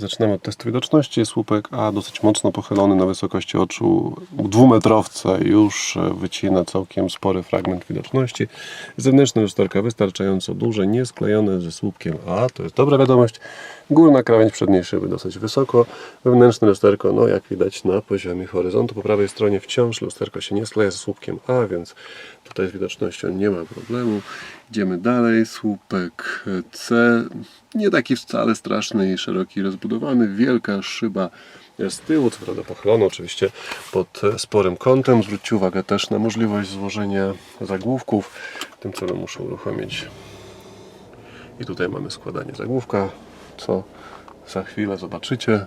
Zaczynamy od testu widoczności. Słupek A dosyć mocno pochylony na wysokości oczu. Dwumetrowca już e, wycina całkiem spory fragment widoczności. Zewnętrzne lusterka wystarczająco duże, nie sklejone ze słupkiem A. To jest dobra wiadomość. Górna krawędź przedniej szyby dosyć wysoko. Wewnętrzne lusterko, no jak widać na poziomie horyzontu. Po prawej stronie wciąż lusterko się nie skleja ze słupkiem A, więc tutaj z widocznością nie ma problemu. Idziemy dalej. Słupek C. Nie taki wcale straszny i szeroki, rozbudowany. Wielka szyba z tyłu, co prawda pochylona oczywiście pod sporym kątem. Zwróćcie uwagę też na możliwość złożenia zagłówków. W tym celu muszę uruchomić i tutaj mamy składanie zagłówka, co za chwilę zobaczycie.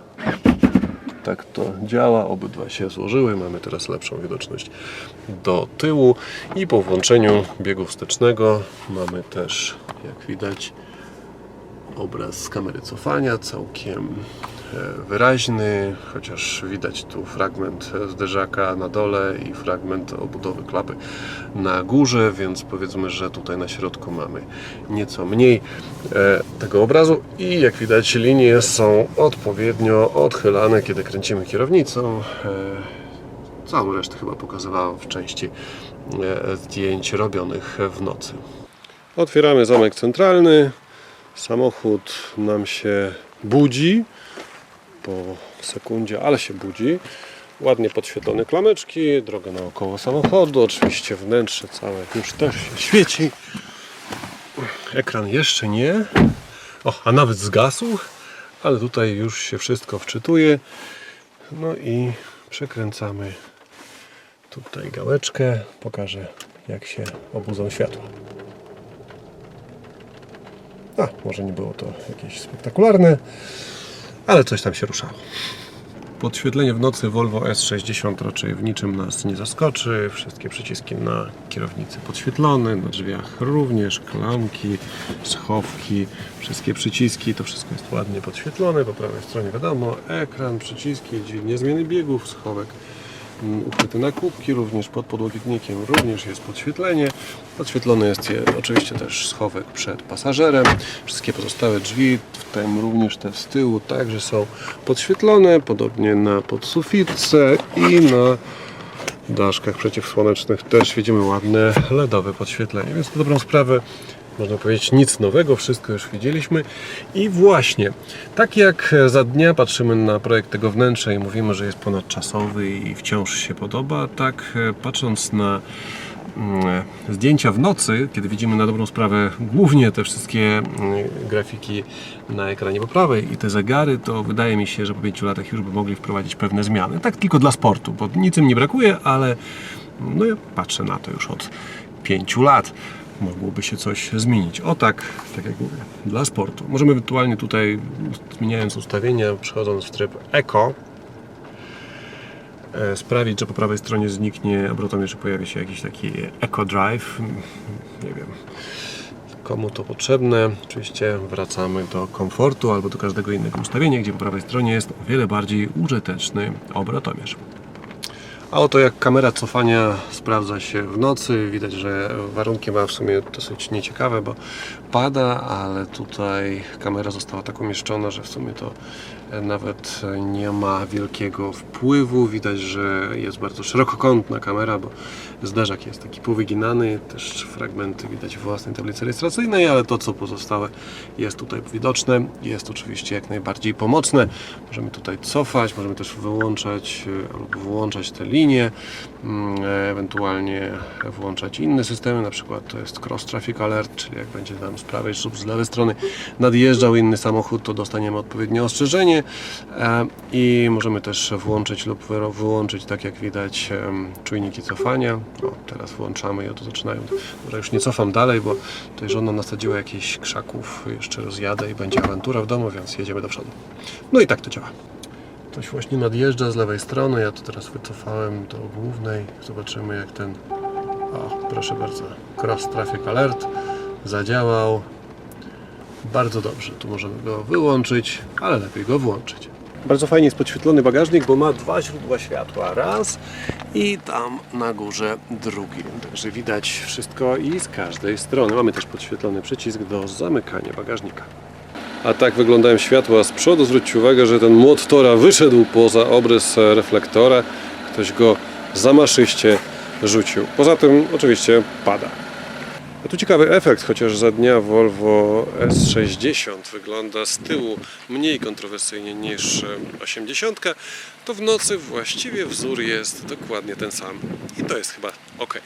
Tak to działa, obydwa się złożyły. Mamy teraz lepszą widoczność do tyłu i po włączeniu biegu wstecznego mamy też, jak widać, obraz z kamery cofania, całkiem e, wyraźny, chociaż widać tu fragment zderzaka na dole i fragment obudowy klapy na górze, więc powiedzmy, że tutaj na środku mamy nieco mniej e, tego obrazu i jak widać linie są odpowiednio odchylane, kiedy kręcimy kierownicą. E, Całą resztę chyba pokazywałem w części zdjęć robionych w nocy. Otwieramy zamek centralny. Samochód nam się budzi po sekundzie, ale się budzi. Ładnie podświetlone klameczki, droga naokoło samochodu, oczywiście wnętrze całe już też się świeci. Ekran jeszcze nie. O, a nawet zgasł, ale tutaj już się wszystko wczytuje. No i przekręcamy tutaj gałeczkę. Pokażę jak się obudzą światła. A, może nie było to jakieś spektakularne, ale coś tam się ruszało. Podświetlenie w nocy Volvo S60 raczej w niczym nas nie zaskoczy. Wszystkie przyciski na kierownicy podświetlone, na drzwiach również, klamki, schowki, wszystkie przyciski, to wszystko jest ładnie podświetlone. Po prawej stronie wiadomo, ekran, przyciski, niezmiany biegów, schowek ukryty na kubki, również pod podłokietnikiem również jest podświetlenie. Podświetlony jest je, oczywiście też schowek przed pasażerem. Wszystkie pozostałe drzwi, w tym również te z tyłu, także są podświetlone, podobnie na podsufitce i na daszkach przeciwsłonecznych też widzimy ładne LEDowe podświetlenie, więc na dobrą sprawę można powiedzieć nic nowego, wszystko już widzieliśmy i właśnie, tak jak za dnia patrzymy na projekt tego wnętrza i mówimy, że jest ponadczasowy i wciąż się podoba, tak e, patrząc na mm, zdjęcia w nocy, kiedy widzimy na dobrą sprawę głównie te wszystkie mm, grafiki na ekranie po prawej i te zegary, to wydaje mi się, że po pięciu latach już by mogli wprowadzić pewne zmiany. Tak tylko dla sportu, bo nic im nie brakuje, ale no ja patrzę na to już od pięciu lat. Mogłoby się coś zmienić. O tak, tak jak mówię, dla sportu. Możemy ewentualnie tutaj, zmieniając ustawienia, przechodząc w tryb Eco, e, sprawić, że po prawej stronie zniknie obrotomierz i pojawi się jakiś taki Eco Drive. Nie wiem, komu to potrzebne. Oczywiście wracamy do komfortu albo do każdego innego ustawienia, gdzie po prawej stronie jest o wiele bardziej użyteczny obrotomierz. A oto jak kamera cofania sprawdza się w nocy. Widać, że warunki ma w sumie dosyć nieciekawe, bo pada, ale tutaj kamera została tak umieszczona, że w sumie to nawet nie ma wielkiego wpływu. Widać, że jest bardzo szerokokątna kamera, bo zderzak jest taki powyginany. Też fragmenty widać w własnej tablicy rejestracyjnej, ale to co pozostałe jest tutaj widoczne. Jest oczywiście jak najbardziej pomocne. Możemy tutaj cofać, możemy też wyłączać e, albo włączać te linie, mm, ewentualnie włączać inne systemy, na przykład to jest Cross Traffic Alert, czyli jak będzie nam z prawej lub z lewej strony nadjeżdżał inny samochód, to dostaniemy odpowiednie ostrzeżenie e, i możemy też włączyć lub wy- wyłączyć, tak jak widać, em, czujniki cofania. O, teraz włączamy i oto zaczynają. Dobra, już nie cofam dalej, bo tutaj żona nasadziła jakichś krzaków, jeszcze rozjadę i będzie awantura w domu, więc jedziemy do przodu. No i tak to działa. Ktoś właśnie nadjeżdża z lewej strony, ja to teraz wycofałem do głównej. Zobaczymy jak ten, o proszę bardzo, Cross Traffic Alert zadziałał. Bardzo dobrze, tu możemy go wyłączyć, ale lepiej go włączyć. Bardzo fajnie jest podświetlony bagażnik, bo ma dwa źródła światła. Raz i tam na górze drugi. Także widać wszystko i z każdej strony. Mamy też podświetlony przycisk do zamykania bagażnika. A tak wyglądają światła z przodu. Zwróćcie uwagę, że ten młot tora wyszedł poza obrys reflektora. Ktoś go zamaszyście rzucił. Poza tym oczywiście pada. A tu ciekawy efekt, chociaż za dnia Volvo S60 wygląda z tyłu mniej kontrowersyjnie niż e, 80, to w nocy właściwie wzór jest dokładnie ten sam. I to jest chyba ok.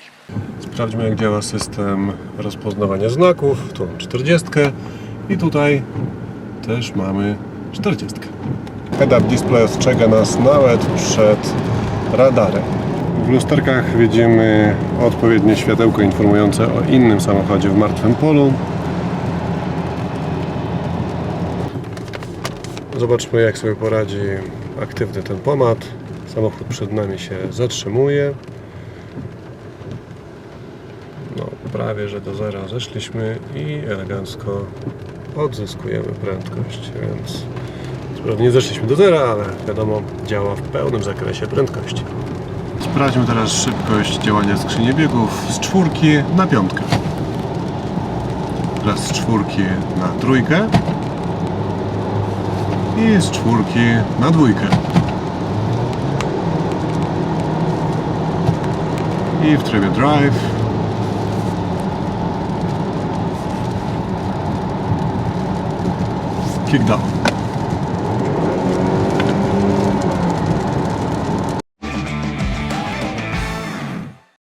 Sprawdźmy jak działa system rozpoznawania znaków. Tu mam 40 i tutaj też mamy 40. Head-up display ostrzega nas nawet przed radarem. W lusterkach widzimy odpowiednie światełko informujące o innym samochodzie w martwym polu. Zobaczmy jak sobie poradzi aktywny tempomat. Samochód przed nami się zatrzymuje. No, prawie że do zera zeszliśmy i elegancko odzyskujemy prędkość, więc nie zeszliśmy do zera, ale wiadomo, działa w pełnym zakresie prędkości. Sprawdźmy teraz szybkość działania skrzyni biegów z czwórki na piątkę. Teraz z czwórki na trójkę i z czwórki na dwójkę. I w trybie drive kick down.